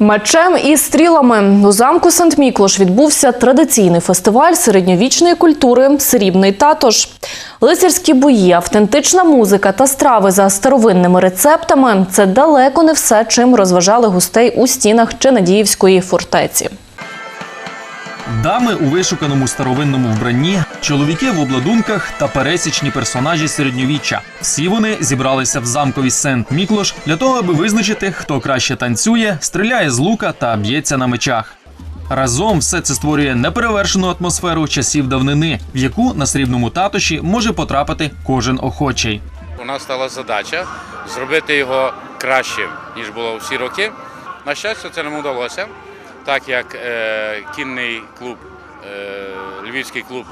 Мечем і стрілами у замку Сант-Міклош відбувся традиційний фестиваль середньовічної культури Срібний татош. Лицарські бої, автентична музика та страви за старовинними рецептами це далеко не все, чим розважали гостей у стінах Ченадіївської фортеці. Дами у вишуканому старовинному вбранні, чоловіки в обладунках та пересічні персонажі середньовіччя. Всі вони зібралися в замковій Сент-Міклош для того, аби визначити, хто краще танцює, стріляє з лука та б'ється на мечах. Разом все це створює неперевершену атмосферу часів давнини, в яку на срібному татоші може потрапити кожен охочий. У нас стала задача зробити його кращим, ніж було всі роки. На щастя, це нам вдалося, так як е, кінний клуб, е, львівський клуб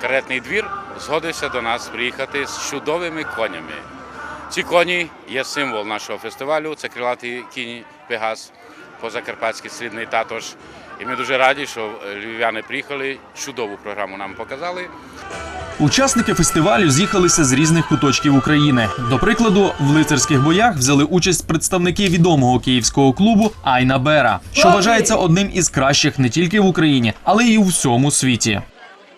Каретний двір згодився до нас приїхати з чудовими конями. Ці коні є символ нашого фестивалю, це крилатий кінь Пегас, позакарпатський срібний татош. І ми дуже раді, що львів'яни приїхали, чудову програму нам показали. Учасники фестивалю з'їхалися з різних куточків України. До прикладу, в лицарських боях взяли участь представники відомого київського клубу Айна Бера, що вважається одним із кращих не тільки в Україні, але й у всьому світі.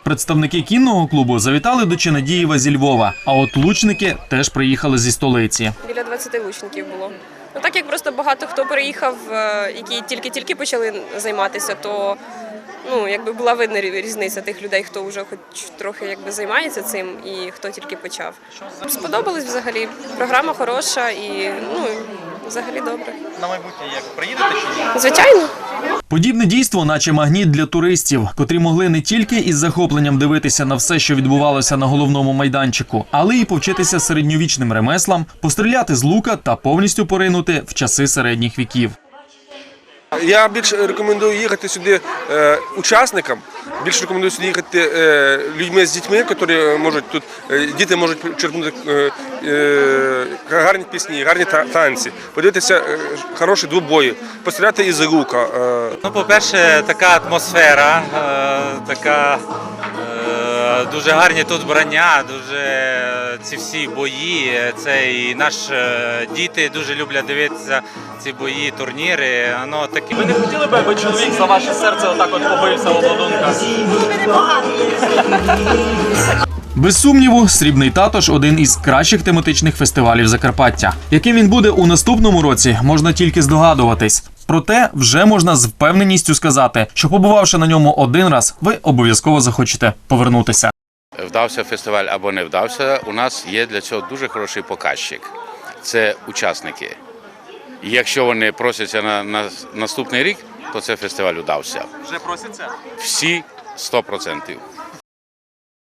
Представники кінного клубу завітали до Ченадієва зі Львова, а от лучники теж приїхали зі столиці. Біля 20 лучників було. Ну так як просто багато хто переїхав, е, які тільки-тільки почали займатися, то ну якби була видна різниця тих людей, хто вже хоч трохи якби займається цим, і хто тільки почав. Сподобалось взагалі. Програма хороша і ну взагалі добре. На майбутнє як приїдете чи ні? Звичайно. Подібне дійство, наче магніт для туристів, котрі могли не тільки із захопленням дивитися на все, що відбувалося на головному майданчику, але й повчитися середньовічним ремеслам, постріляти з лука та повністю поринути в часи середніх віків. Я більше рекомендую їхати сюди е, учасникам. Більше рекомендую сюди їхати е, людьми з дітьми, які можуть тут е, діти можуть черпнути гарні пісні, гарні та- танці, подивитися хороші двобої, постріляти із лука. Ну, по-перше, така атмосфера, така дуже гарні тут вбрання, дуже ці всі бої. Це і наш е, діти дуже люблять дивитися ці бої, турніри. Воно такі. Ви не хотіли б, аби чоловік за ваше серце отак от побився в обладунках? Без сумніву, срібний татош один із кращих тематичних фестивалів Закарпаття. Яким він буде у наступному році, можна тільки здогадуватись. Проте вже можна з впевненістю сказати, що побувавши на ньому один раз, ви обов'язково захочете повернутися. Вдався фестиваль або не вдався, у нас є для цього дуже хороший показчик. Це учасники. І якщо вони просяться на, на наступний рік, то це фестиваль вдався. Вже просяться? Всі 100%.